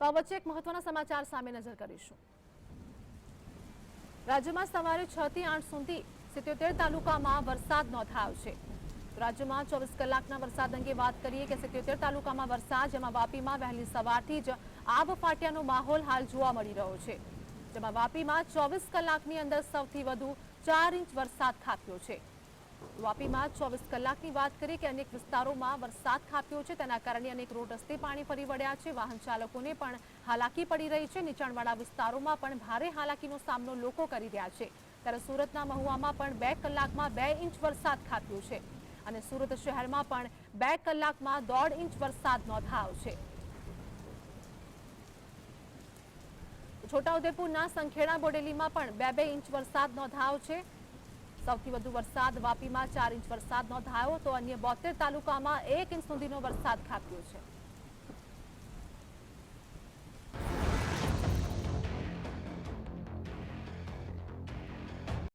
તો આ વચ્ચે એક મહત્વના સમાચાર સામે નજર કરીશું. રાજ્યમાં સવારે છ થી આઠ સુધી સિત્યોતેર તાલુકામાં વરસાદ નોંધાયો છે. રાજ્યમાં ચોવીસ કલાકના વરસાદ અંગે વાત કરીએ કે સિત્યોતેર તાલુકામાં વરસાદ, જેમાં વાપીમાં વહેલી સવારથી જ આબ ફાટ્યાનો માહોલ હાલ જોવા મળી રહ્યો છે. જેમાં વાપીમાં ચોવીસ કલાકની અંદર સૌથી વધુ ચાર ઇંચ વરસાદ ખાબક્યો છે. વાપીમાં ચોવીસ કલાકની વાત કરીએ કે અનેક વિસ્તારોમાં વરસાદ ખાબક્યો છે. તેના કારણે અનેક રોડ રસ્તે પાણી ફરી વળ્યા છે. વાહન ચાલકોને પણ હાલાકી પડી રહી છે. નીચાણવાળા વિસ્તારોમાં પણ ભારે હાલાકીનો સામનો લોકો કરી રહ્યા છે. ત્યારે સુરતના મહુવામાં પણ બે કલાકમાં બે ઇંચ વરસાદ ખાબક્યો છે અને સુરત શહેરમાં પણ બે કલાકમાં દોઢ ઇંચ વરસાદ નોંધાયો છે. છોટાઉદેપુરના સંખેડા બોડેલીમાં પણ બે બે ઇંચ વરસાદ નોંધાયો છે. સૌથી વધુ વરસાદ વાપીમાં ચાર ઇંચ વરસાદ નોંધાયો તો અન્ય બોતેર તાલુકામાં એક ઇંચ સુધીનો વરસાદ ખાબક્યો છે.